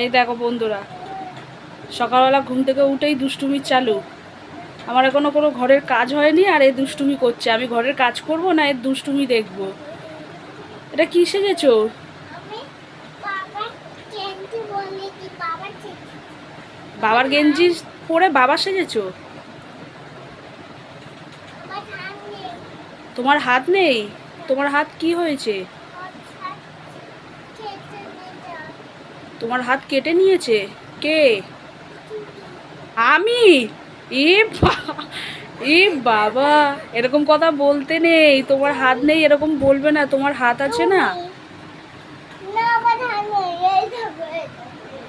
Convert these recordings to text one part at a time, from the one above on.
এই দেখো বন্ধুরা সকালবেলা ঘুম থেকে উঠেই দুষ্টুমি চালু। আমার এখনও কোনো ঘরের কাজ হয়নি আর এই দুষ্টুমি করছে। আমি ঘরের কাজ করব না এর দুষ্টুমি দেখব। এটা কী সেজেছ বাবার গেঞ্জি পরে বাবা সেজেছো? তোমার হাত নেই? তোমার হাত কি হয়েছে। তোমার হাত কেটে নিয়েছে? কে? আমি? এ বাবা, এরকম কথা বলতে নেই। তোমার হাত নেই, এরকম বলবে না। তোমার হাত আছে না?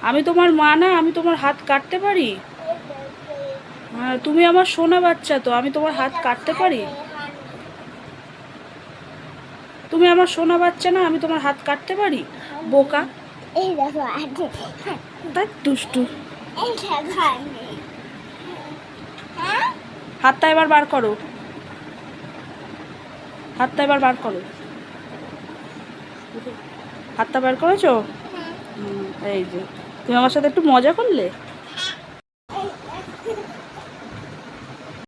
আমি তোমার মা না, আমি তোমার হাত কাটতে পারি? হ্যাঁ তুমি আমার সোনা বাচ্চা তো, আমি তোমার হাত কাটতে পারি। তুমি আমার সোনা বাচ্চা না আমি তোমার হাত কাটতে পারি? বোকা। দুষ্টু। হ্যাঁ? হাতটা এবার বার করো। হাতটা এবার বার করো। হাতটা বার করেছ? হ্যাঁ। এই যে। তুমি আমার সাথে একটু মজা করলে?